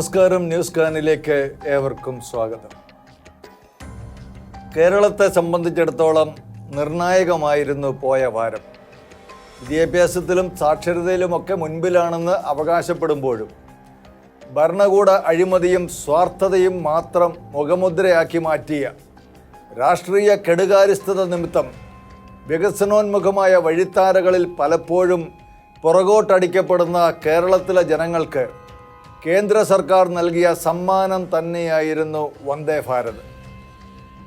നമസ്കാരം ന്യൂസ് കാനിലേക്ക് ഏവർക്കും സ്വാഗതം. കേരളത്തെ സംബന്ധിച്ചിടത്തോളം നിർണായകമായിരുന്നു പോയ വാരം. വിദ്യാഭ്യാസത്തിലും സാക്ഷരതയിലുമൊക്കെ മുൻപിലാണെന്ന് അവകാശപ്പെടുമ്പോഴും ഭരണകൂട അഴിമതിയും സ്വാർത്ഥതയും മാത്രം മുഖമുദ്രയാക്കി മാറ്റിയ രാഷ്ട്രീയ കെടുകാര്യസ്ഥത നിമിത്തം വികസനോന്മുഖമായ വഴിത്താരകളിൽ പലപ്പോഴും പുറകോട്ടടിക്കപ്പെടുന്ന കേരളത്തിലെ ജനങ്ങൾക്ക് കേന്ദ്ര സർക്കാർ നൽകിയ സമ്മാനം തന്നെയായിരുന്നു വന്ദേ ഭാരത്.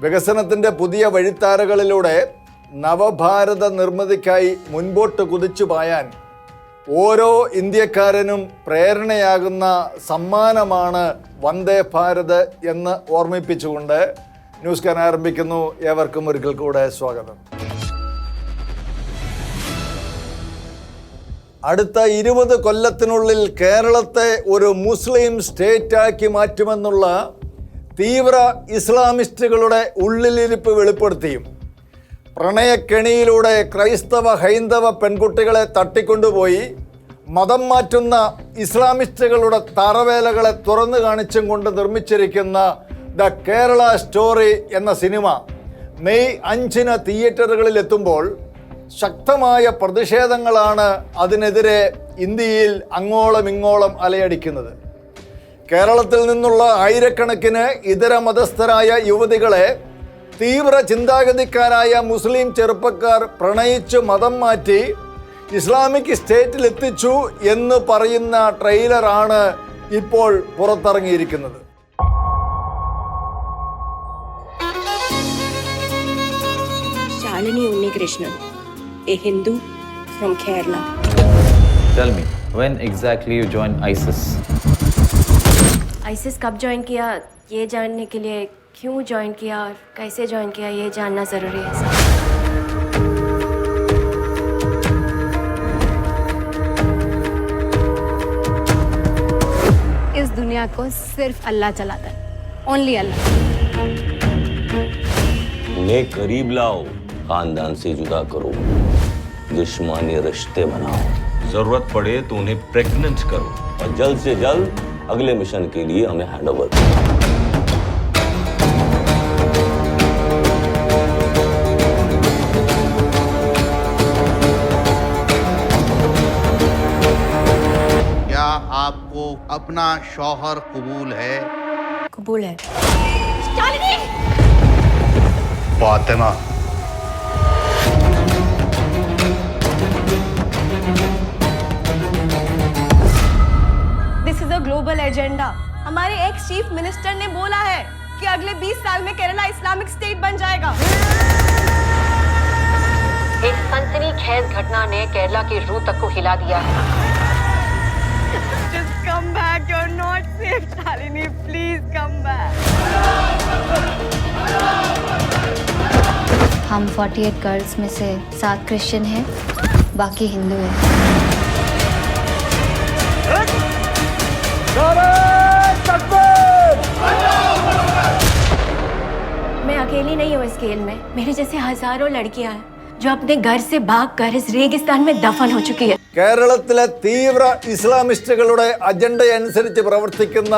വികസനത്തിന്റെ പുതിയ വഴിത്താരകളിലൂടെ നവഭാരത നിർമ്മിതിക്കായി മുൻപോട്ട് കുതിച്ചു പായാൻ ഓരോ ഇന്ത്യക്കാരനും പ്രേരണയാകുന്ന സമ്മാനമാണ് വന്ദേ ഭാരത് എന്ന് ഓർമ്മിപ്പിച്ചുകൊണ്ട് ന്യൂസ് കാൻ ആരംഭിക്കുന്നു. ഏവർക്കും ഒരിക്കൽ കൂടെ സ്വാഗതം. അടുത്ത ഇരുപത് കൊല്ലത്തിനുള്ളിൽ കേരളത്തെ ഒരു മുസ്ലിം സ്റ്റേറ്റാക്കി മാറ്റുമെന്നുള്ള തീവ്ര ഇസ്ലാമിസ്റ്റുകളുടെ ഉള്ളിലിരിപ്പ് വെളിപ്പെടുത്തിയും പ്രണയക്കെണിയിലൂടെ ക്രൈസ്തവ ഹൈന്ദവ പെൺകുട്ടികളെ തട്ടിക്കൊണ്ടുപോയി മതം മാറ്റുന്ന ഇസ്ലാമിസ്റ്റുകളുടെ തറവേലകളെ തുറന്നു കാണിച്ചും കൊണ്ട് നിർമ്മിച്ചിരിക്കുന്ന ദ കേരള സ്റ്റോറി എന്ന സിനിമ മെയ് അഞ്ചിന് തിയേറ്ററുകളിൽ എത്തുമ്പോൾ ശക്തമായ പ്രതിഷേധങ്ങളാണ് അതിനെതിരെ ഇന്ത്യയിൽ അങ്ങോളം ഇങ്ങോളം അലയടിക്കുന്നത്. കേരളത്തിൽ നിന്നുള്ള ആയിരക്കണക്കിന് ഇതര മതസ്ഥരായ യുവതികളെ തീവ്ര ചിന്താഗതിക്കാരായ മുസ്ലിം ചെറുപ്പക്കാർ പ്രണയിച്ചു മതം മാറ്റി ഇസ്ലാമിക് സ്റ്റേറ്റിലെത്തിച്ചു എന്ന് പറയുന്ന ട്രെയിലറാണ് ഇപ്പോൾ പുറത്തിറങ്ങിയിരിക്കുന്നത്. Shalini Unnikrishnan, a Hindu from Kerala. Tell me, when exactly you joined ISIS? ISIS कब ज्वाइन किया? ये जानने के लिए क्यों ज्वाइन किया और कैसे ज्वाइन किया? ये जानना ज़रूरी है सर इस दुनिया को सिर्फ़ अल्लाह चलाता है। ओनली अल्लाह। उन्हें करीब लाओ खानदान से जुदा करो। दुश्मनी रिश्ते बनाओ। ज़रूरत पड़े तो उन्हें प्रेग्नेंट करो। और जल्द से जल्द अगले मिशन के लिए हमें हैंडओवर करो क्या आपको अपना शौहर कबूल है? कबूल है। फातिमा एजेंडा। हमारे एक्स चीफ मिनिस्टर ने बोला है कि अगले 20 साल में केरला इस्लामिक स्टेट बन जाएगा। एक सनसनीखेज घटना ने केरला की रूह तक को हिला दिया है। Come back you are not safe Shalini please come back हम 48 गर्ल्स में से सात क्रिश्चियन हैं बाकी हिंदू हैं। मैं अकेली नहीं हूँ इस खेल में मेरे जैसे हजारों लड़कियां हैं जो अपने घर से भाग कर इस रेगिस्तान में दफन हो चुकी है കേരളത്തിലെ തീവ്ര ഇസ്ലാമിസ്റ്റുകളുടെ അജണ്ടയനുസരിച്ച് പ്രവർത്തിക്കുന്ന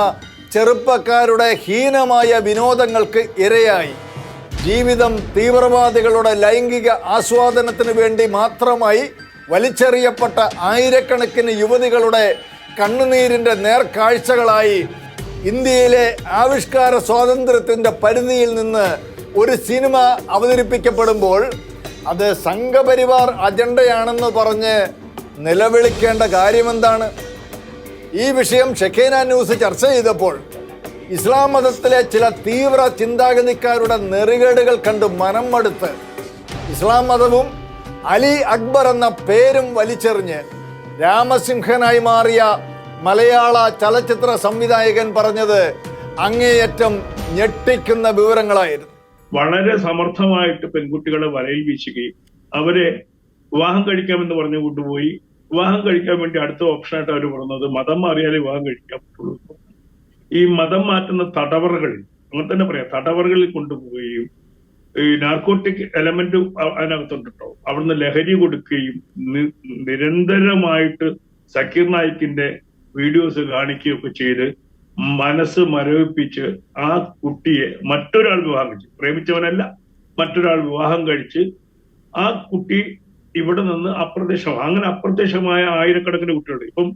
ചെറുപ്പക്കാരുടെ ഹീനമായ വിനോദങ്ങൾക്ക് ഇരയായി ജീവിതം തീവ്രവാദികളുടെ ലൈംഗിക ആസ്വാദനത്തിന് വേണ്ടി മാത്രമായി വലിച്ചെറിയപ്പെട്ട ആയിരക്കണക്കിന് യുവതികളുടെ കണ്ണുനീരിന്റെ നേർക്കാഴ്ചകളായി ഇന്ത്യയിലെ ആവിഷ്കാര സ്വാതന്ത്ര്യത്തിന്റെ പരിധിയിൽ നിന്ന് ഒരു സിനിമ അവതരിപ്പിക്കപ്പെടുമ്പോൾ അത് സംഘപരിവാർ അജണ്ടയാണെന്ന് പറഞ്ഞ് നിലവിളിക്കേണ്ട കാര്യമെന്താണ്? ഈ വിഷയം ഷെഖേന ന്യൂസ് ചർച്ച ചെയ്തപ്പോൾ ഇസ്ലാം മതത്തിലെ ചില തീവ്ര ചിന്താഗതിക്കാരുടെ നെറികേടുകൾ കണ്ട് മനം മടുത്ത് ഇസ്ലാം മതവും അലി അക്ബർ എന്ന പേരും വലിച്ചെറിഞ്ഞ് രാമസിംഹനായി മാറിയ മലയാള ചലച്ചിത്ര സംവിധായകൻ പറഞ്ഞത് അങ്ങേയറ്റം ഞെട്ടിക്കുന്ന വിവരങ്ങളായിരുന്നു. വളരെ സമർത്ഥമായിട്ട് പെൺകുട്ടികളെ വലയിൽ വീശുകയും അവരെ വിവാഹം കഴിക്കാമെന്ന് പറഞ്ഞു കൊണ്ടുപോയി. വിവാഹം കഴിക്കാൻ വേണ്ടി അടുത്ത ഓപ്ഷനായിട്ട് അവർ പറഞ്ഞത് മതം മാറിയാലേ വിവാഹം കഴിക്കാൻ പറ്റുള്ളൂ. ഈ മതം മാറ്റുന്ന തടവറകളിൽ അങ്ങനെ തന്നെ പറയാം തടവറകളിൽ കൊണ്ടുപോവുകയും ഈ നാർക്കോട്ടിക് എലമെന്റ് അതിനകത്തുണ്ട് അവിടുന്ന് ലഹരി കൊടുക്കുകയും നിരന്തരമായിട്ട് സക്കീർ നായിക്കിന്റെ വീഡിയോസ് കാണിക്കുകയൊക്കെ ചെയ്ത് മനസ്സ് മരവിപ്പിച്ച് ആ കുട്ടിയെ മറ്റൊരാൾ വിവാഹം കഴിച്ചു. പ്രേമിച്ചവനല്ല മറ്റൊരാൾ വിവാഹം കഴിച്ച് ആ കുട്ടി ഇവിടെ നിന്ന് അപ്രത്യക്ഷം അങ്ങനെ അപ്രത്യക്ഷമായ ആയിരക്കണക്കിന് കുട്ടികളുണ്ട്. ഇപ്പം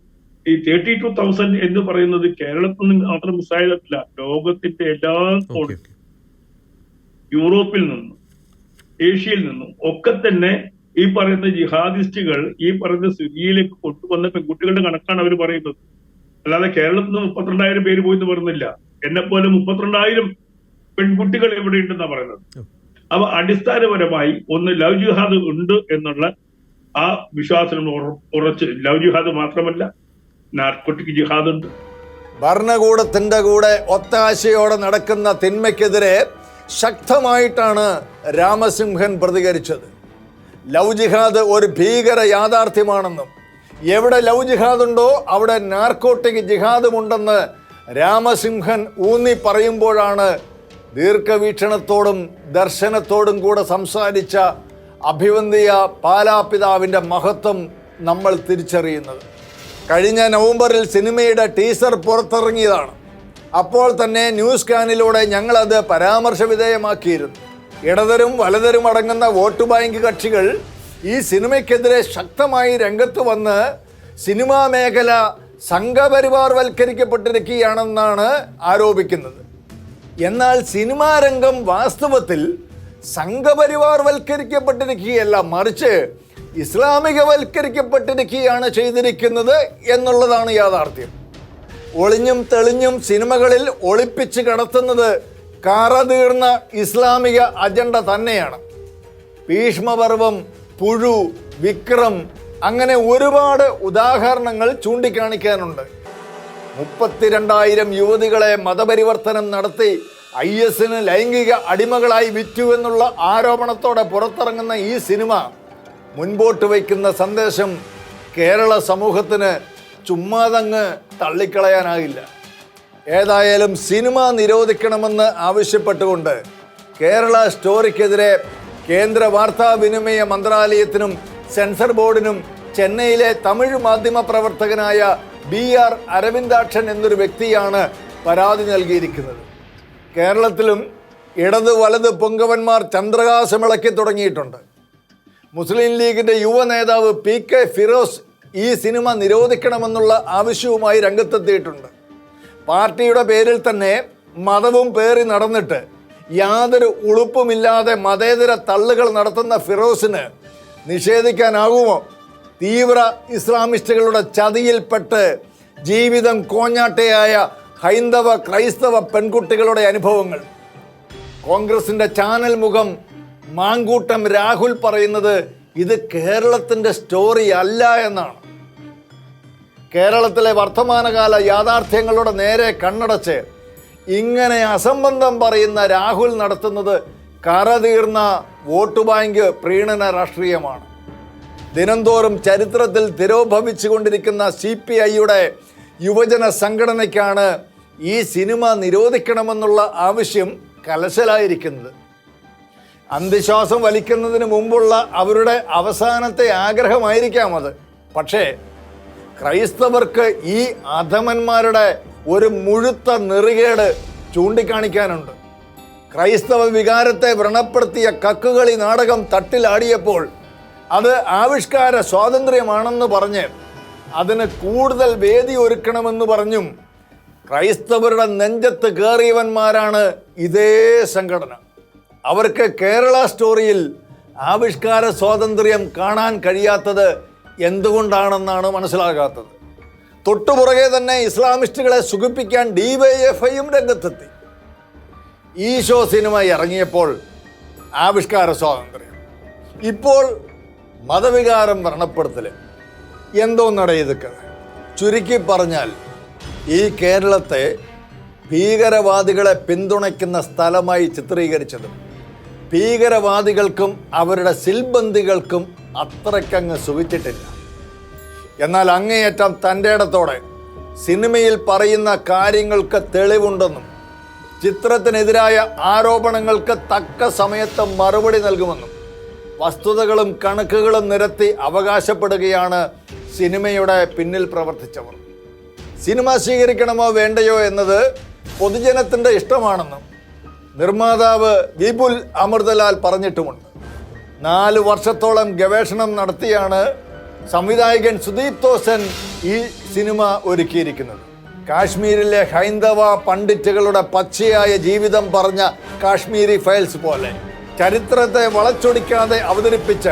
ഈ തേർട്ടി ടു തൗസൻഡ് എന്ന് പറയുന്നത് കേരളത്തിൽ നിന്ന് മാത്രം മിസ്സായതല്ല ലോകത്തിന്റെ എല്ലാ കോണി യൂറോപ്പിൽ നിന്നും ഏഷ്യയിൽ നിന്നും ഒക്കെ തന്നെ ഈ പറയുന്ന ജിഹാദിസ്റ്റുകൾ ഈ പറയുന്ന സിറിയയിലേക്ക് കൊണ്ടുവന്ന പെൺകുട്ടികളുടെ കണക്കാണ് അവർ പറയുന്നത്. അല്ലാതെ കേരളത്തിൽ നിന്ന് മുപ്പത്തിരണ്ടായിരം പേര് പോയി എന്ന് പറയുന്നില്ല. എന്നെ പോലെ മുപ്പത്തിരണ്ടായിരം പെൺകുട്ടികൾ ഇവിടെ ഉണ്ടെന്നാ പറയുന്നത്. അപ്പൊ അടിസ്ഥാനപരമായി ഒന്ന് ലവ് ജിഹാദ് ഉണ്ട് എന്നുള്ള ആ വിശ്വാസം ഉറ- ഉറച്ച് ലവ് ജിഹാദ് മാത്രമല്ല നാർക്കോട്ടിക് ജിഹാദ് ഉണ്ട്. ഭരണകൂടത്തിന്റെ കൂടെ ഒത്താശയോടെ നടക്കുന്ന തിന്മയ്ക്കെതിരെ ശക്തമായിട്ടാണ് രാമസിംഹൻ പ്രതികരിച്ചത്. ലവ് ജിഹാദ് ഒരു ഭീകര യാഥാർത്ഥ്യമാണെന്നും എവിടെ ലവ് ജിഹാദ് ഉണ്ടോ അവിടെ നാർക്കോട്ടിക് ജിഹാദുമുണ്ടെന്ന് രാമസിംഹൻ ഊന്നി പറയുമ്പോഴാണ് ദീർഘവീക്ഷണത്തോടും ദർശനത്തോടും കൂടെ സംസാരിച്ച അഭിവന്ദിയ പാലാപിതാവിന്റെ മഹത്വം നമ്മൾ തിരിച്ചറിയുന്നത്. കഴിഞ്ഞ നവംബറിൽ സിനിമയുടെ ടീസർ പുറത്തിറങ്ങിയതാണ്. അപ്പോൾ തന്നെ ന്യൂസ് സ്കാനിലൂടെ ഞങ്ങളത് പരാമർശ വിധേയമാക്കിയിരുന്നു ഇടതരും വലതരും അടങ്ങുന്ന വോട്ട് ബാങ്ക് കക്ഷികൾ ഈ സിനിമയ്ക്കെതിരെ ശക്തമായി രംഗത്ത് വന്ന് സിനിമാ മേഖല സംഘപരിവാർവൽക്കരിക്കപ്പെട്ടിരിക്കുകയാണെന്നാണ് ആരോപിക്കുന്നത്. എന്നാൽ സിനിമാ രംഗം വാസ്തവത്തിൽ സംഘപരിവാർവൽക്കരിക്കപ്പെട്ടിരിക്കുകയല്ല മറിച്ച് ഇസ്ലാമികവൽക്കരിക്കപ്പെട്ടിരിക്കുകയാണ് ചെയ്തിരിക്കുന്നത് എന്നുള്ളതാണ് യാഥാർത്ഥ്യം. ഒളിഞ്ഞും തെളിഞ്ഞും സിനിമകളിൽ ഒളിപ്പിച്ച് കടത്തുന്നത് കറതീർന്ന ഇസ്ലാമിക അജണ്ട തന്നെയാണ്. ഭീഷ്മപർവം പുഴു വിക്രം അങ്ങനെ ഒരുപാട് ഉദാഹരണങ്ങൾ ചൂണ്ടിക്കാണിക്കാനുണ്ട്. മുപ്പത്തിരണ്ടായിരം യുവതികളെ മതപരിവർത്തനം നടത്തി ഐ എസിന് ലൈംഗിക അടിമകളായി വിറ്റു എന്നുള്ള ആരോപണത്തോടെ പുറത്തിറങ്ങുന്ന ഈ സിനിമ മുൻപോട്ട് വയ്ക്കുന്ന സന്ദേശം കേരള സമൂഹത്തിന് ചുമ്മാതങ്ങ് തള്ളിക്കളയാനാകില്ല. ഏതായാലും സിനിമ നിരോധിക്കണമെന്ന് ആവശ്യപ്പെട്ടുകൊണ്ട് കേരള സ്റ്റോറിക്കെതിരെ കേന്ദ്ര വാർത്താവിനിമയ മന്ത്രാലയത്തിനും സെൻസർ ബോർഡിനും ചെന്നൈയിലെ തമിഴ് മാധ്യമ പ്രവർത്തകനായ ബി ആർ അരവിന്ദാക്ഷൻ എന്നൊരു വ്യക്തിയാണ് പരാതി നൽകിയിരിക്കുന്നത്. കേരളത്തിലും ഇടത് വലത് പൊങ്കവന്മാർ ചന്ദ്രകാശമിളക്കി തുടങ്ങിയിട്ടുണ്ട്. മുസ്ലിം ലീഗിന്റെ യുവ നേതാവ് പി കെ ഫിറോസ് ഈ സിനിമ നിരോധിക്കണമെന്നുള്ള ആവശ്യവുമായി രംഗത്തെത്തിയിട്ടുണ്ട്. പാർട്ടിയുടെ പേരിൽ തന്നെ മതവും പേറി നടന്നിട്ട് യാതൊരു ഉളുപ്പുമില്ലാതെ മതേതര തള്ളുകൾ നടത്തുന്ന ഫിറോസിന് നിഷേധിക്കാനാകുമോ? തീവ്ര ഇസ്ലാമിസ്റ്റുകളുടെ ചതിയിൽപ്പെട്ട് ജീവിതം കോഞ്ഞാട്ടയായ ഹൈന്ദവ ക്രൈസ്തവ പെൺകുട്ടികളുടെ അനുഭവങ്ങൾ. കോൺഗ്രസിന്റെ ചാനൽ മുഖം മാങ്കൂട്ടം രാഹുൽ പറയുന്നത് ഇത് കേരളത്തിന്റെ സ്റ്റോറി അല്ല എന്നാണ്. കേരളത്തിലെ വർത്തമാനകാല യാഥാർത്ഥ്യങ്ങളുടെ നേരെ കണ്ണടച്ച് ഇങ്ങനെ അസംബന്ധം പറയുന്ന രാഹുൽ നടത്തുന്നത് കറതീർന്ന വോട്ട് ബാങ്ക് പ്രീണന രാഷ്ട്രീയമാണ്. ദിനംതോറും ചരിത്രത്തിൽ തിരോഭവിച്ചുകൊണ്ടിരിക്കുന്ന സി പി ഐയുടെ യുവജന സംഘടനയ്ക്കാണ് ഈ സിനിമ നിരോധിക്കണമെന്നുള്ള ആവശ്യം കലശലായിരിക്കുന്നത്. അന്ത്യശ്വാസം വലിക്കുന്നതിന് മുമ്പുള്ള അവരുടെ അവസാനത്തെ ആഗ്രഹമായിരിക്കാം അത്. പക്ഷേ ക്രൈസ്തവർക്ക് ഈ അധമന്മാരുടെ ഒരു മുഴുത്ത നെറുകേട് ചൂണ്ടിക്കാണിക്കാനുണ്ട്. ക്രൈസ്തവ വികാരത്തെ വ്രണപ്പെടുത്തിയ കക്കുകളി നാടകം തട്ടിലാടിയപ്പോൾ അത് ആവിഷ്കാര സ്വാതന്ത്ര്യമാണെന്ന് പറഞ്ഞ് അതിന് കൂടുതൽ വേദി ഒരുക്കണമെന്ന് പറഞ്ഞും ക്രൈസ്തവരുടെ നെഞ്ചത്ത് കയറിയവന്മാരാണ് ഇതേ സംഘടന. അവർക്ക് കേരള സ്റ്റോറിയിൽ ആവിഷ്കാര സ്വാതന്ത്ര്യം കാണാൻ കഴിയാത്തത് എന്തുകൊണ്ടാണെന്നാണ് മനസ്സിലാകാത്തത്. തൊട്ടുപുറകെ തന്നെ ഇസ്ലാമിസ്റ്റുകളെ സുഖിപ്പിക്കാൻ ഡി വൈ എഫ് ഐയും രംഗത്തെത്തി. ഈശോ സിനിമ ഇറങ്ങിയപ്പോൾ ആവിഷ്കാര സ്വാതന്ത്ര്യം. ഇപ്പോൾ മതവികാരം വ്രണപ്പെടുത്തൽ എന്തോന്നട ഇതൊക്കെ? ചുരുക്കി പറഞ്ഞാൽ ഈ കേരളത്തെ ഭീകരവാദികളെ പിന്തുണയ്ക്കുന്ന സ്ഥലമായി ചിത്രീകരിച്ചതും ഭീകരവാദികൾക്കും അവരുടെ സിൽബന്ദികൾക്കും അത്രയ്ക്കങ്ങ് സുഖിച്ചിട്ടില്ല. എന്നാൽ അങ്ങേയറ്റം തന്റെ ഇടത്തോടെ സിനിമയിൽ പറയുന്ന കാര്യങ്ങൾക്ക് തെളിവുണ്ടെന്നും ചിത്രത്തിനെതിരായ ആരോപണങ്ങൾക്ക് തക്ക സമയത്ത് മറുപടി നൽകുമെന്നും വസ്തുതകളും കണക്കുകളും നിരത്തി അവകാശപ്പെടുകയാണ് സിനിമയുടെ പിന്നിൽ പ്രവർത്തിച്ചവർ. സിനിമ സ്വീകരിക്കണമോ വേണ്ടയോ എന്നത് പൊതുജനത്തിന്റെ ഇഷ്ടമാണെന്നും നിർമ്മാതാവ് വിപുൽ അമൃതലാൽ പറഞ്ഞിട്ടുമുണ്ട്. നാല് വർഷത്തോളം ഗവേഷണം നടത്തിയാണ് സംവിധായകൻ സുദീപ് തോസൻ ഈ സിനിമ ഒരുക്കിയിരിക്കുന്നത്. കാശ്മീരിലെ ഹൈന്ദവ പണ്ഡിറ്റുകളുടെ പച്ചയായ ജീവിതം പറഞ്ഞ കാശ്മീരി ഫയൽസ് പോലെ ചരിത്രത്തെ വളച്ചൊടിക്കാതെ അവതരിപ്പിച്ച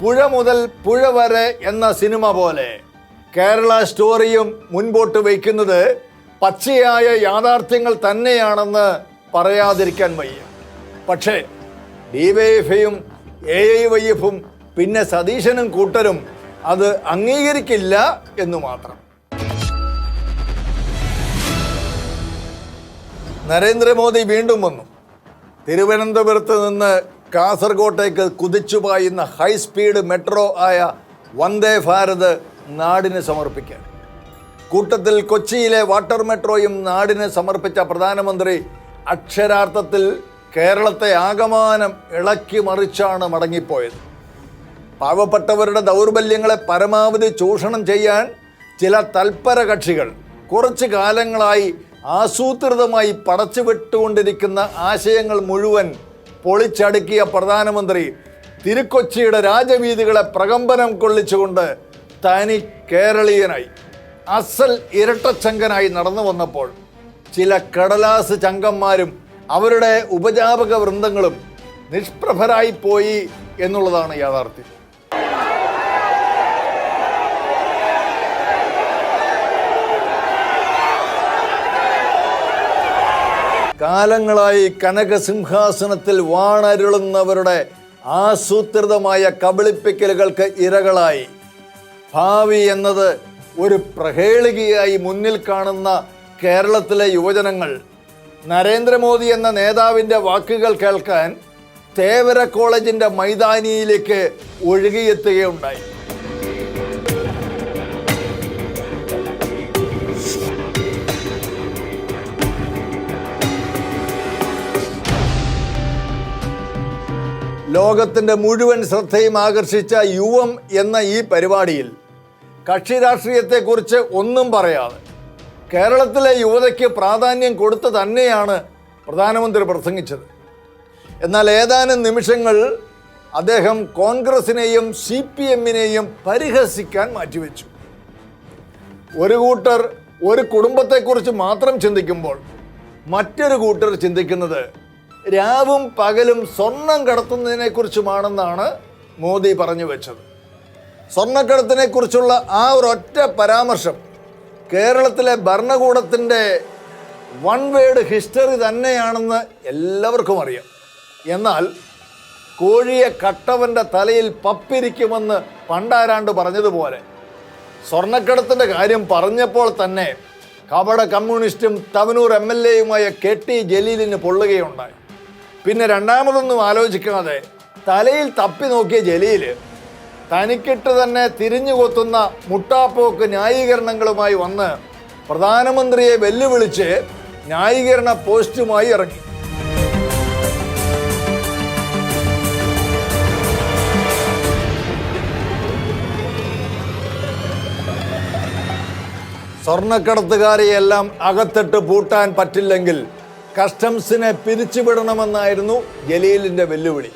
പുഴ മുതൽ പുഴ വരെ എന്ന സിനിമ പോലെ കേരള സ്റ്റോറിയും മുൻപോട്ട് വയ്ക്കുന്നത് പച്ചയായ യാഥാർത്ഥ്യങ്ങൾ തന്നെയാണെന്ന് പറയാതിരിക്കാൻ വയ്യ. പക്ഷേ ഡിവൈഎഫ്ഐയും എ ഐ വൈ എഫും പിന്നെ സതീശനും കൂട്ടരും അത് അംഗീകരിക്കില്ല എന്ന് മാത്രം. നരേന്ദ്രമോദി വീണ്ടും വന്നു. തിരുവനന്തപുരത്ത് നിന്ന് കാസർഗോട്ടേക്ക് കുതിച്ചു പായുന്ന ഹൈസ്പീഡ് മെട്രോ ആയ വന്ദേ ഭാരത് നാടിന് സമർപ്പിക്കുക കൂട്ടത്തിൽ കൊച്ചിയിലെ വാട്ടർ മെട്രോയും നാടിന് സമർപ്പിച്ച പ്രധാനമന്ത്രി അക്ഷരാർത്ഥത്തിൽ കേരളത്തെ ആകമാനം ഇളക്കി മറിച്ചാണ് മടങ്ങിപ്പോയത്. പാവപ്പെട്ടവരുടെ ദൗർബല്യങ്ങളെ പരമാവധി ചൂഷണം ചെയ്യാൻ ചില തൽപര കക്ഷികൾ കുറച്ച് കാലങ്ങളായി ആസൂത്രിതമായി പടച്ചുവിട്ടുകൊണ്ടിരിക്കുന്ന ആശയങ്ങൾ മുഴുവൻ പൊളിച്ചടുക്കിയ പ്രധാനമന്ത്രി തിരുക്കൊച്ചിയുടെ രാജവീതികളെ പ്രകമ്പനം കൊള്ളിച്ചുകൊണ്ട് തനി കേരളീയനായി അസൽ ഇരട്ടച്ചങ്കനായി നടന്നു വന്നപ്പോൾ ചില കടലാസ് ചങ്കന്മാരും അവരുടെ ഉപജാപക വൃന്ദങ്ങളും നിഷ്പ്രഭരായി പോയി എന്നുള്ളതാണ് യാഥാർത്ഥ്യം. കാലങ്ങളായി കനകസിംഹാസനത്തിൽ വാണരുളുന്നവരുടെ ആസൂത്രിതമായ കബളിപ്പിക്കലുകൾക്ക് ഇരകളായി. ഭാവി എന്നത് ഒരു പ്രഹേളികയായി മുന്നിൽ കാണുന്ന കേരളത്തിലെ യുവജനങ്ങൾ നരേന്ദ്രമോദി എന്ന നേതാവിന്റെ വാക്കുകൾ കേൾക്കാൻ തേവര കോളേജിന്റെ മൈതാനിയിലേക്ക് ഒഴുകിയെത്തുകയുണ്ടായി. ലോകത്തിന്റെ മുഴുവൻ ശ്രദ്ധയും ആകർഷിച്ച യുവം എന്ന ഈ പരിപാടിയിൽ കക്ഷി രാഷ്ട്രീയത്തെക്കുറിച്ച് ഒന്നും പറയാതെ കേരളത്തിലെ യുവതയ്ക്ക് പ്രാധാന്യം കൊടുത്തു തന്നെയാണ് പ്രധാനമന്ത്രി പ്രസംഗിച്ചത്. എന്നാൽ ഏതാനും നിമിഷങ്ങൾ അദ്ദേഹം കോൺഗ്രസിനെയും സി പി എമ്മിനെയും പരിഹസിക്കാൻ മാറ്റിവെച്ചു. ഒരു കൂട്ടർ ഒരു കുടുംബത്തെക്കുറിച്ച് മാത്രം ചിന്തിക്കുമ്പോൾ മറ്റൊരു കൂട്ടർ ചിന്തിക്കുന്നത് രാവും പകലും സ്വർണം കടത്തുന്നതിനെക്കുറിച്ചുമാണെന്നാണ് മോദി പറഞ്ഞു വെച്ചത്. സ്വർണക്കടത്തിനെക്കുറിച്ചുള്ള ആ ഒരൊറ്റ പരാമർശം കേരളത്തിലെ ഭരണകൂടത്തിന്റെ വൺ വേഡ് ഹിസ്റ്ററി തന്നെയാണെന്ന് എല്ലാവർക്കും അറിയാം. എന്നാൽ കോഴിയെ കട്ടവന്റെ തലയിൽ പപ്പിരിക്കുമെന്ന് പണ്ടാരാണ്ട് പറഞ്ഞതുപോലെ സ്വർണക്കടത്തിന്റെ കാര്യം പറഞ്ഞപ്പോൾ തന്നെ കപട കമ്മ്യൂണിസ്റ്റും തവനൂർ എം എൽ എയുമായ കെ ടി ജലീലിന് പൊള്ളുകയുണ്ടായി. പിന്നെ രണ്ടാമതൊന്നും ആലോചിക്കാതെ തലയിൽ തപ്പി നോക്കിയ ജലീൽ തനിക്കിട്ട് തന്നെ തിരിഞ്ഞു കൊത്തുന്ന മുട്ടാപ്പോക്ക് ന്യായീകരണങ്ങളുമായി വന്ന് പ്രധാനമന്ത്രിയെ വെല്ലുവിളിച്ച് ന്യായീകരണ പോസ്റ്റുമായി ഇറങ്ങി സ്വർണക്കടത്തുകാരെയെല്ലാം അകത്തിട്ട് പൂട്ടാൻ പറ്റില്ലെങ്കിൽ കസ്റ്റംസിനെ പിരിച്ചുവിടണമെന്നായിരുന്നു ജലീലിന്റെ വെല്ലുവിളി.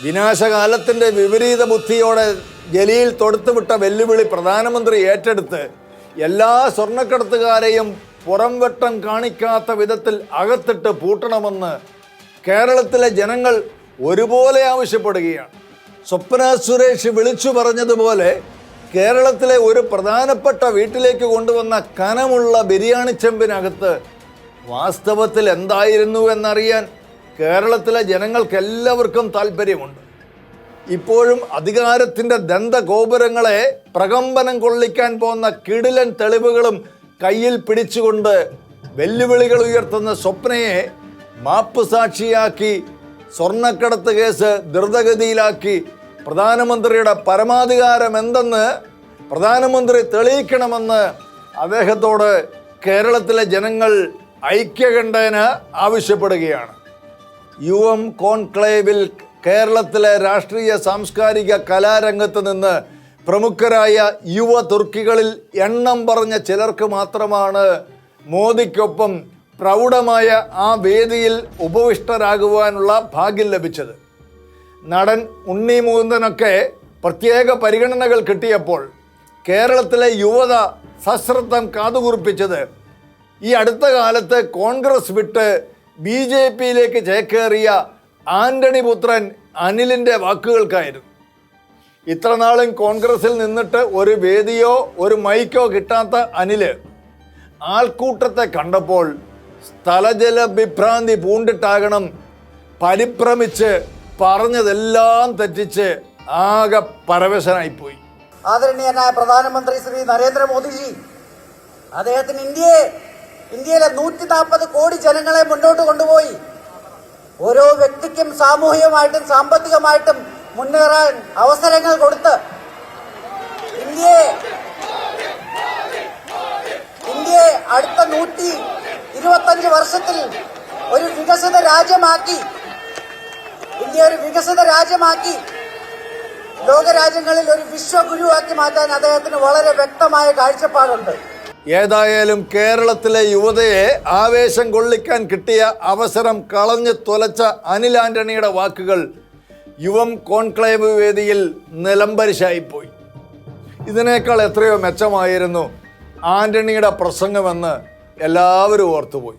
വിനാശകാലത്തിന്റെ വിപരീത ബുദ്ധിയോടെ ജലീൽ തൊടുത്തുവിട്ട വെല്ലുവിളി പ്രധാനമന്ത്രി ഏറ്റെടുത്ത് എല്ലാ സ്വർണക്കടത്തുകാരെയും പുറംവെട്ടം കാണിക്കാത്ത വിധത്തിൽ അകത്തിട്ട് പൂട്ടണമെന്ന് കേരളത്തിലെ ജനങ്ങൾ ഒരുപോലെ ആവശ്യപ്പെടുകയാണ്. സ്വപ്ന സുരേഷ് വിളിച്ചു പറഞ്ഞതുപോലെ കേരളത്തിലെ ഒരു പ്രധാനപ്പെട്ട വീട്ടിലേക്ക് കൊണ്ടുവന്ന കനമുള്ള ബിരിയാണി ചെമ്പിനകത്ത് വാസ്തവത്തിൽ എന്തായിരുന്നു എന്നറിയാൻ കേരളത്തിലെ ജനങ്ങൾക്ക് എല്ലാവർക്കും താല്പര്യമുണ്ട്. ഇപ്പോഴും അധികാരത്തിന്റെ ദന്തഗോപുരങ്ങളെ പ്രകമ്പനം കൊള്ളിക്കാൻ പോകുന്ന കിടിലൻ തെളിവുകളും കയ്യിൽ പിടിച്ചുകൊണ്ട് വെല്ലുവിളികൾ ഉയർത്തുന്ന സ്വപ്നയെ മാപ്പ് സാക്ഷിയാക്കി സ്വർണക്കടത്ത് കേസ് ദ്രുതഗതിയിലാക്കി പ്രധാനമന്ത്രിയുടെ പരമാധികാരം എന്തെന്ന് പ്രധാനമന്ത്രി തെളിയിക്കണമെന്ന് അദ്ദേഹത്തോട് കേരളത്തിലെ ജനങ്ങൾ ഐക്യകണ്ഠേന ആവശ്യപ്പെടുകയാണ്. യു എം കോൺക്ലേവിൽ കേരളത്തിലെ രാഷ്ട്രീയ സാംസ്കാരിക കലാരംഗത്ത് നിന്ന് പ്രമുഖരായ യുവ തുർക്കികളിൽ എണ്ണം പറഞ്ഞ ചിലർക്ക് മാത്രമാണ് മോദിക്കൊപ്പം പ്രൗഢമായ ആ വേദിയിൽ ഉപവിഷ്ടരാകുവാനുള്ള ഭാഗ്യം ലഭിച്ചത്. നടൻ ഉണ്ണി മുകുന്ദനൊക്കെ പ്രത്യേക പരിഗണനകൾ കിട്ടിയപ്പോൾ കേരളത്തിലെ യുവത സശ്രദ്ധം കാതുകുറിപ്പിച്ചത്. ഈ അടുത്ത കാലത്ത് കോൺഗ്രസ് വിട്ട് ബി ജെ പിയിലേക്ക് ചേക്കേറിയ ആന്റണി പുത്രൻ അനിലിന്റെ വാക്കുകൾക്കായിരുന്നു. ഇത്രനാളും കോൺഗ്രസിൽ നിന്നിട്ട് ഒരു വേദിയോ ഒരു മൈക്കോ കിട്ടാത്ത അനിൽ ആൾക്കൂട്ടത്തെ കണ്ടപ്പോൾ സ്ഥലജല വിഭ്രാന്തി പൂണ്ടിട്ടാകണം പരിഭ്രമിച്ച് പറഞ്ഞതെല്ലാം തെറ്റിച്ച് ആകെ പരവശനായിപ്പോയി. ആദരണീയനായ പ്രധാനമന്ത്രി ശ്രീ നരേന്ദ്രമോദിജി അദ്ദേഹത്തിന് ഇന്ത്യയെ ഇന്ത്യയിലെ നൂറ്റി നാൽപ്പത് കോടി ജനങ്ങളെ മുന്നോട്ട് കൊണ്ടുപോയി. ഓരോ വ്യക്തിക്കും സാമൂഹികമായിട്ടും സാമ്പത്തികമായിട്ടും മുന്നേറാൻ അവസരങ്ങൾ കൊടുത്ത് ഇന്ത്യയെ ഇന്ത്യയെ അടുത്ത നൂറ്റി ഇരുപത്തഞ്ച് വർഷത്തിൽ ഒരു വികസിത രാജ്യമാക്കി. ഇന്ത്യ ഒരു വികസിത രാജ്യമാക്കി. ലോകരാജ്യങ്ങളിൽ ഒരു വിശ്വഗുരുവാക്കി മാറ്റാൻ അദ്ദേഹത്തിന് വളരെ വ്യക്തമായ കാഴ്ചപ്പാടുണ്ട്. ഏതായാലും കേരളത്തിലെ യുവതയെ ആവേശം കൊള്ളിക്കാൻ കിട്ടിയ അവസരം കളഞ്ഞു തുലച്ച അനിൽ ആന്റണിയുടെ വാക്കുകൾ യുവം കോൺക്ലേവ് വേദിയിൽ നിലംപരിശായിപ്പോയി. ഇതിനേക്കാൾ എത്രയോ മെച്ചമായിരുന്നു ആന്റണിയുടെ പ്രസംഗമെന്ന് എല്ലാവരും ഓർത്തുപോയി.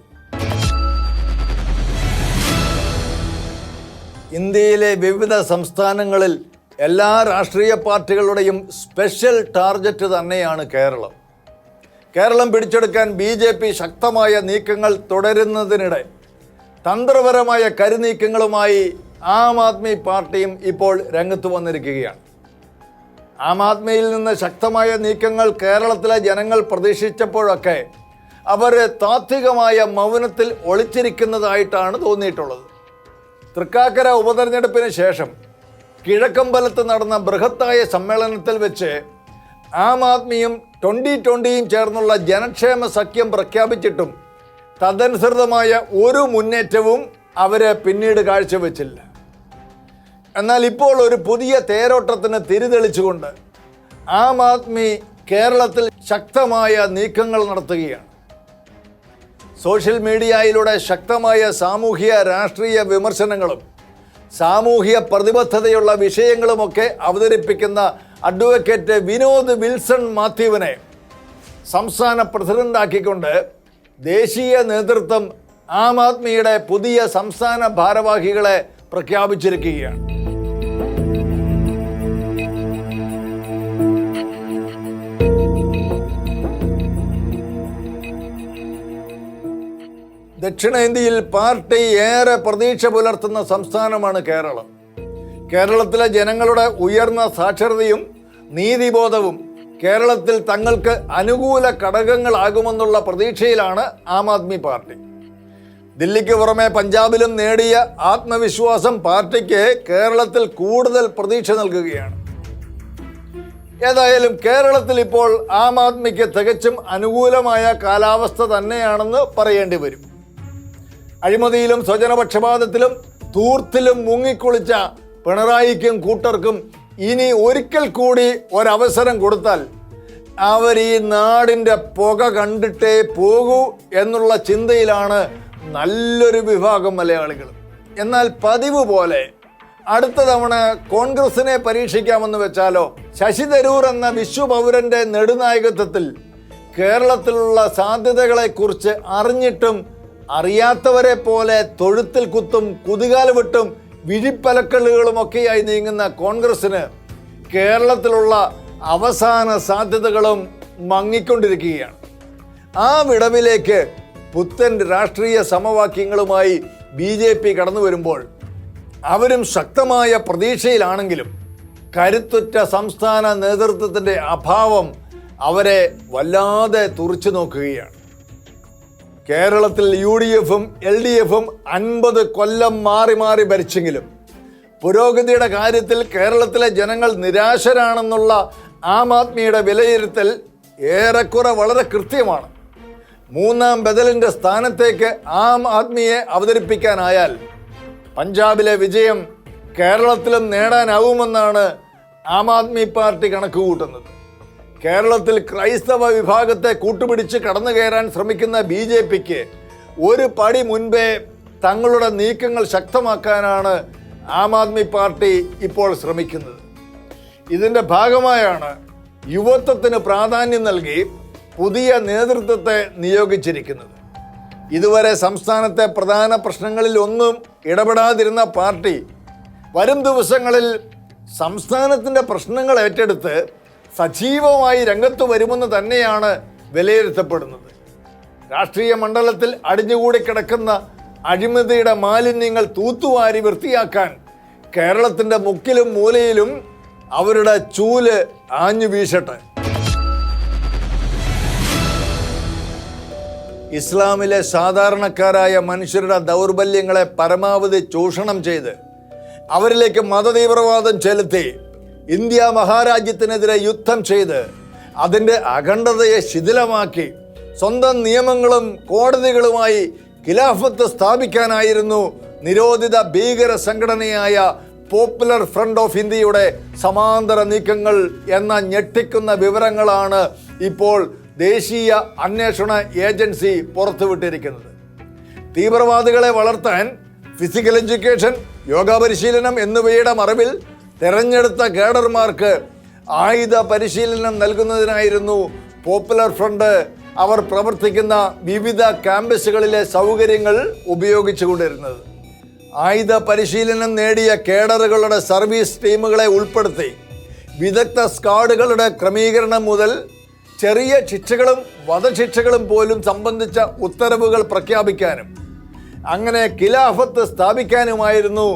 ഇന്ത്യയിലെ വിവിധ സംസ്ഥാനങ്ങളിൽ എല്ലാ രാഷ്ട്രീയ പാർട്ടികളുടെയും സ്പെഷ്യൽ ടാർഗറ്റ് തന്നെയാണ് കേരളം. കേരളം പിടിച്ചെടുക്കാൻ ബി ജെ പി ശക്തമായ നീക്കങ്ങൾ തുടരുന്നതിനിടെ തന്ത്രപരമായ കരുനീക്കങ്ങളുമായി ആം ആദ്മി പാർട്ടിയും ഇപ്പോൾ രംഗത്ത് വന്നിരിക്കുകയാണ്. ആം ആദ്മിയിൽ നിന്ന് ശക്തമായ നീക്കങ്ങൾ കേരളത്തിലെ ജനങ്ങൾ പ്രതീക്ഷിച്ചപ്പോഴൊക്കെ അവർ താത്വികമായ മൗനത്തിൽ ഒളിച്ചിരിക്കുന്നതായിട്ടാണ് തോന്നിയിട്ടുള്ളത്. തൃക്കാക്കര ഉപതെരഞ്ഞെടുപ്പിന് ശേഷം കിഴക്കമ്പലത്ത് നടന്ന ബൃഹത്തായ സമ്മേളനത്തിൽ വെച്ച് ആം ആദ്മിയും ട്വന്റി ട്വന്റിയും ചേർന്നുള്ള ജനക്ഷേമ സഖ്യം പ്രഖ്യാപിച്ചിട്ടും തദനുസൃതമായ ഒരു മുന്നേറ്റവും അവർ പിന്നീട് കാഴ്ചവെച്ചില്ല. എന്നാൽ ഇപ്പോൾ ഒരു പുതിയ തേരോട്ടത്തിന് തിരിതെളിച്ചുകൊണ്ട് ആം ആദ്മി കേരളത്തിൽ ശക്തമായ നീക്കങ്ങൾ നടത്തുകയാണ്. സോഷ്യൽ മീഡിയയിലൂടെ ശക്തമായ സാമൂഹിക രാഷ്ട്രീയ വിമർശനങ്ങളും സാമൂഹിക പ്രതിബദ്ധതയുള്ള വിഷയങ്ങളുമൊക്കെ അവതരിപ്പിക്കുന്ന അഡ്വക്കേറ്റ് വിനോദ് വിൽസൺ മാത്യുവിനെ സംസ്ഥാന പ്രസിഡന്റാക്കിക്കൊണ്ട് ദേശീയ നേതൃത്വം ആം ആദ്മിയുടെ പുതിയ സംസ്ഥാന ഭാരവാഹികളെ പ്രഖ്യാപിച്ചിരിക്കുകയാണ്. ദക്ഷിണേന്ത്യയിൽ പാർട്ടി ഏറെ പ്രതീക്ഷ പുലർത്തുന്ന സംസ്ഥാനമാണ് കേരളം. കേരളത്തിലെ ജനങ്ങളുടെ ഉയർന്ന സാക്ഷരതയും നീതിബോധവും കേരളത്തിൽ തങ്ങൾക്ക് അനുകൂല ഘടകങ്ങളാകുമെന്നുള്ള പ്രതീക്ഷയിലാണ് ആം ആദ്മി പാർട്ടി. ദില്ലിക്ക് പുറമെ പഞ്ചാബിലും നേടിയ ആത്മവിശ്വാസം പാർട്ടിക്ക് കേരളത്തിൽ കൂടുതൽ പ്രതീക്ഷ നൽകുകയാണ്. ഏതായാലും കേരളത്തിൽ ഇപ്പോൾ ആം ആദ്മിക്ക് തികച്ചും അനുകൂലമായ കാലാവസ്ഥ തന്നെയാണെന്ന് പറയേണ്ടി വരും. അഴിമതിയിലും സ്വജനപക്ഷപാതത്തിലും തൂർത്തിലും മുങ്ങിക്കുളിച്ച പിണറായിക്കും കൂട്ടർക്കും ഇനി ഒരിക്കൽ കൂടി ഒരവസരം കൊടുത്താൽ അവർ ഈ നാടിന്റെ പുക കണ്ടിട്ടേ പോകൂ എന്നുള്ള ചിന്തയിലാണ് നല്ലൊരു വിഭാഗം മലയാളികൾ. എന്നാൽ പതിവ് പോലെ അടുത്ത തവണ കോൺഗ്രസിനെ പരീക്ഷിക്കാമെന്ന് വെച്ചാലോ ശശി തരൂർ എന്ന വിശ്വപൗരന്റെ നെടുനായകത്വത്തിൽ കേരളത്തിലുള്ള സാധ്യതകളെക്കുറിച്ച് അറിഞ്ഞിട്ടും അറിയാത്തവരെ പോലെ തൊഴുത്തിൽ കുത്തും കുതികാൽ വിഴിപ്പലക്കല്ലുകളുമൊക്കെയായി നീങ്ങുന്ന കോൺഗ്രസ്സിന് കേരളത്തിലുള്ള അവസാന സാധ്യതകളും മങ്ങിക്കൊണ്ടിരിക്കുകയാണ്. ആ വിടവിലേക്ക് പുത്തൻ രാഷ്ട്രീയ സമവാക്യങ്ങളുമായി ബി ജെ പി കടന്നു വരുമ്പോൾ അവരും ശക്തമായ പ്രതീക്ഷയിലാണെങ്കിലും കരുത്തുറ്റ സംസ്ഥാന നേതൃത്വത്തിന്റെ അഭാവം അവരെ വല്ലാതെ തുറച്ചു നോക്കുകയാണ്. കേരളത്തിൽ യു ഡി എഫും എൽ ഡി എഫും അൻപത് കൊല്ലം മാറി മാറി ഭരിച്ചെങ്കിലും പുരോഗതിയുടെ കാര്യത്തിൽ കേരളത്തിലെ ജനങ്ങൾ നിരാശരാണെന്നുള്ള ആം ആദ്മിയുടെ വിലയിരുത്തൽ ഏറെക്കുറെ വളരെ കൃത്യമാണ്. മൂന്നാം ബദലിന്റെ സ്ഥാനത്തേക്ക് ആം ആദ്മിയെ അവതരിപ്പിക്കാനായാൽ പഞ്ചാബിലെ വിജയം കേരളത്തിലും നേടാനാവുമെന്നാണ് ആം ആദ്മി പാർട്ടി കണക്ക് കൂട്ടുന്നത് കേരളത്തിൽ ക്രൈസ്തവ വിഭാഗത്തെ കൂട്ടുപിടിച്ച് കടന്നു കയറാൻ ശ്രമിക്കുന്ന ബി ജെ പിക്ക് ഒരു പടി മുൻപേ തങ്ങളുടെ നീക്കങ്ങൾ ശക്തമാക്കാനാണ് ആം ആദ്മി പാർട്ടി ഇപ്പോൾ ശ്രമിക്കുന്നത്. ഇതിന്റെ ഭാഗമായാണ് യുവത്വത്തിന് പ്രാധാന്യം നൽകി പുതിയ നേതൃത്വത്തെ നിയോഗിച്ചിരിക്കുന്നത്. ഇതുവരെ സംസ്ഥാനത്തെ പ്രധാന പ്രശ്നങ്ങളിൽ ഒന്നും ഇടപെടാതിരുന്ന പാർട്ടി വരും ദിവസങ്ങളിൽ സംസ്ഥാനത്തിന്റെ പ്രശ്നങ്ങൾ ഏറ്റെടുത്ത് സജീവമായി രംഗത്ത് വരുമെന്ന് തന്നെയാണ് വിലയിരുത്തപ്പെടുന്നത്. രാഷ്ട്രീയ മണ്ഡലത്തിൽ അടിഞ്ഞുകൂടി കിടക്കുന്ന അഴിമതിയുടെ മാലിന്യങ്ങൾ തൂത്തുവാരി വൃത്തിയാക്കാൻ കേരളത്തിന്റെ മുക്കിലും മൂലയിലും അവരുടെ ചൂൽ ആഞ്ഞു വീശട്ടെ. ഇസ്ലാമിലെ സാധാരണക്കാരായ മനുഷ്യരുടെ ദൗർബല്യങ്ങളെ പരമാവധി ചൂഷണം ചെയ്ത് അവരിലേക്ക് മതതീവ്രവാദം ചെലുത്തി ഇന്ത്യ മഹാരാജ്യത്തിനെതിരെ യുദ്ധം ചെയ്ത് അതിന്റെ അഖണ്ഡതയെ ശിഥിലമാക്കി സ്വന്തം നിയമങ്ങളും കോടതികളുമായി ഖിലാഫത്ത് സ്ഥാപിക്കാനായിരുന്നു നിരോധിത ഭീകര സംഘടനയായ പോപ്പുലർ ഫ്രണ്ട് ഓഫ് ഇന്ത്യയുടെ സമാന്തര നീക്കങ്ങൾ എന്ന ഞെട്ടിക്കുന്ന വിവരങ്ങളാണ് ഇപ്പോൾ ദേശീയ അന്വേഷണ ഏജൻസി പുറത്തുവിട്ടിരിക്കുന്നത്. തീവ്രവാദികളെ വളർത്താൻ ഫിസിക്കൽ എഡ്യൂക്കേഷൻ യോഗ പരിശീലനം എന്നിവയുടെ മറവിൽ തെരഞ്ഞെടുത്ത കേഡർമാർക്ക് ആയുധ പരിശീലനം നൽകുന്നതിനായിരുന്നു പോപ്പുലർ ഫ്രണ്ട്. അവർ പ്രവർത്തിക്കുന്ന വിവിധ ക്യാമ്പസുകളിലെ സൗകര്യങ്ങൾ ഉപയോഗിച്ചുകൊണ്ടിരുന്നത് ആയുധ പരിശീലനം നേടിയ കേഡറുകളുടെ സർവീസ് ടീമുകളെ ഉൾപ്പെടുത്തി വിദഗ്ധ സ്ക്വാഡുകളുടെ ക്രമീകരണം മുതൽ ചെറിയ ശിക്ഷകളും വധശിക്ഷകളും പോലും സംബന്ധിച്ച ഉത്തരവുകൾ പ്രഖ്യാപിക്കാനും അങ്ങനെ ഖിലാഫത്ത് സ്ഥാപിക്കാനുമായിരുന്നു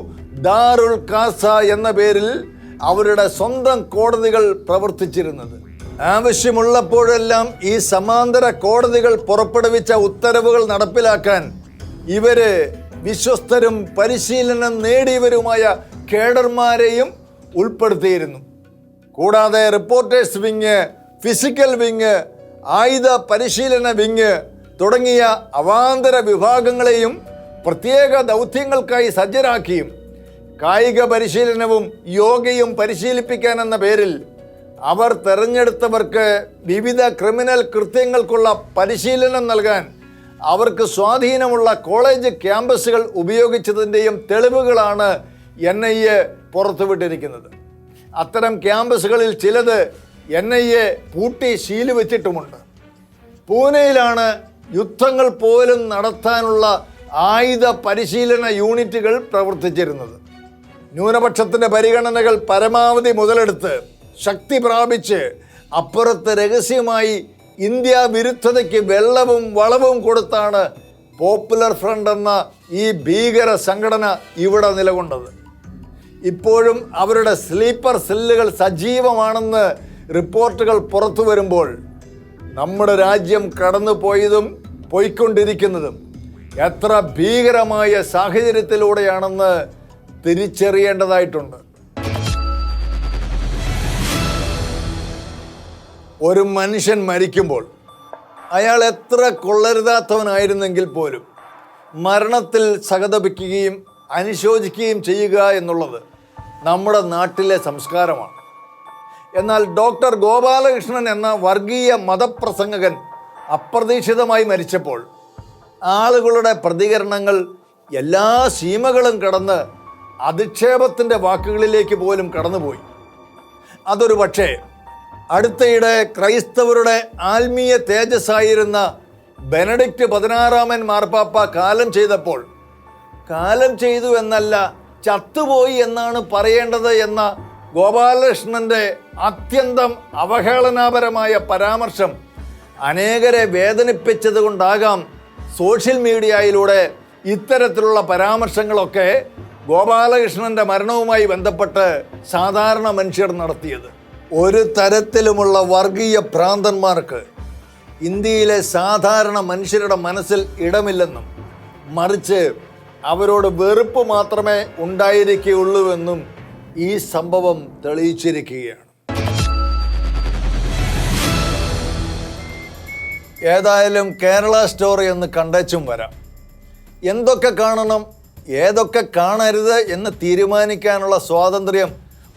ദാറുൽ കാസ എന്ന പേരിൽ അവരുടെ സ്വന്തം കോടതികൾ പ്രവർത്തിച്ചിരുന്നത്. ആവശ്യമുള്ളപ്പോഴെല്ലാം ഈ സമാന്തര കോടതികൾ പുറപ്പെടുവിച്ച ഉത്തരവുകൾ നടപ്പിലാക്കാൻ ഇവർ വിശ്വസ്തരും പരിശീലനം നേടിയവരുമായ കേഡർമാരെയും ഉൾപ്പെടുത്തിയിരുന്നു. കൂടാതെ റിപ്പോർട്ടേഴ്സ് വിങ് ഫിസിക്കൽ വിങ് ആയുധ പരിശീലന വിങ് തുടങ്ങിയ അവാന്തര വിഭാഗങ്ങളെയും പ്രത്യേക ദൗത്യങ്ങൾക്കായി സജ്ജരാക്കിയും കായിക പരിശീലനവും യോഗയും പരിശീലിപ്പിക്കാനെന്ന പേരിൽ അവർ തെരഞ്ഞെടുത്തവർക്ക് വിവിധ ക്രിമിനൽ കൃത്യങ്ങൾക്കുള്ള പരിശീലനം നൽകാൻ അവർക്ക് സ്വാധീനമുള്ള കോളേജ് ക്യാമ്പസുകൾ ഉപയോഗിച്ചതിന്റെയും തെളിവുകളാണ് എൻ ഐ എ പുറത്തുവിട്ടിരിക്കുന്നത്. അത്തരം ക്യാമ്പസുകളിൽ ചിലത് എൻ ഐ എ പൂട്ടി ശീലുവെച്ചിട്ടുമുണ്ട് പൂനെയിലാണ് യുദ്ധങ്ങൾ പോലും നടത്താനുള്ള ആയുധ പരിശീലന യൂണിറ്റുകൾ പ്രവർത്തിച്ചിരുന്നത്. ന്യൂനപക്ഷത്തിന്റെ പരിഗണനകൾ പരമാവധി മുതലെടുത്ത് ശക്തി പ്രാപിച്ച് അപ്പുറത്ത് രഹസ്യമായി ഇന്ത്യ വിരുദ്ധതയ്ക്ക് വെള്ളവും വളവും കൊടുത്താണ് പോപ്പുലർ ഫ്രണ്ട് എന്ന ഈ ഭീകര സംഘടന ഇവിടെ നിലകൊണ്ടത്. ഇപ്പോഴും അവരുടെ സ്ലീപ്പർ സെല്ലുകൾ സജീവമാണെന്ന് റിപ്പോർട്ടുകൾ പുറത്തു വരുമ്പോൾ നമ്മുടെ രാജ്യം കടന്നു പോയതും പോയിക്കൊണ്ടിരിക്കുന്നതും എത്ര ഭീകരമായ സാഹചര്യത്തിലൂടെയാണെന്ന് തിരിച്ചറിയേണ്ടതായിട്ടുണ്ട്. ഒരു മനുഷ്യൻ മരിക്കുമ്പോൾ അയാൾ എത്ര കൊള്ളരുതാത്തവനായിരുന്നെങ്കിൽ പോലും മരണത്തിൽ സഹതപിക്കുകയും അനുശോചിക്കുകയും ചെയ്യുക എന്നുള്ളത് നമ്മുടെ നാട്ടിലെ സംസ്കാരമാണ്. എന്നാൽ ഡോക്ടർ ഗോപാലകൃഷ്ണൻ എന്ന വർഗീയ മതപ്രസംഗകൻ അപ്രതീക്ഷിതമായി മരിച്ചപ്പോൾ ആളുകളുടെ പ്രതികരണങ്ങൾ എല്ലാ സീമകളും കടന്ന് അധിക്ഷേപത്തിന്റെ വാക്കുകളിലേക്ക് പോലും കടന്നുപോയി. അതൊരു പക്ഷേ അടുത്തയിടെ ക്രൈസ്തവരുടെ ആത്മീയ തേജസ്സായിരുന്ന ബെനഡിക്റ്റ് പതിനാറാമൻ മാർപ്പാപ്പ കാലം ചെയ്തപ്പോൾ കാലം ചെയ്തു എന്നല്ല ചത്തുപോയി എന്നാണ് പറയേണ്ടത് എന്ന ഗോപാലകൃഷ്ണന്റെ അത്യന്തം അവഹേളനാപരമായ പരാമർശം അനേകരെ വേദനിപ്പിച്ചത് കൊണ്ടാകാം സോഷ്യൽ മീഡിയയിലൂടെ ഇത്തരത്തിലുള്ള പരാമർശങ്ങളൊക്കെ ഗോപാലകൃഷ്ണന്റെ മരണവുമായി ബന്ധപ്പെട്ട് സാധാരണ മനുഷ്യർ നടത്തിയത്. ഒരു തരത്തിലുമുള്ള വർഗീയ ഭ്രാന്തന്മാർക്ക് ഇന്ത്യയിലെ സാധാരണ മനുഷ്യരുടെ മനസ്സിൽ ഇടമില്ലെന്നും മറിച്ച് അവരോട് വെറുപ്പ് മാത്രമേ ഉണ്ടായിരിക്കുകയുള്ളൂവെന്നും ഈ സംഭവം തെളിയിച്ചിരിക്കുകയാണ്. ഏതായാലും കേരള സ്റ്റോറി എന്ന് കണ്ടച്ചും വരാം. എന്തൊക്കെ കാണണം? ഏതൊക്കെ കാണരുത് എന്ന് തീരുമാനിക്കാനുള്ള സ്വാതന്ത്ര്യം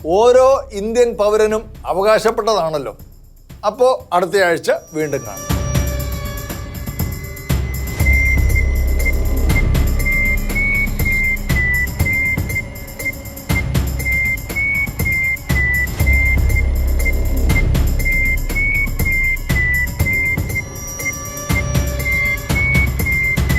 ഓരോ ഇന്ത്യൻ പൗരനും അവകാശപ്പെട്ടതാണല്ലോ. അപ്പോൾ അടുത്തയാഴ്ച വീണ്ടും കാണാം.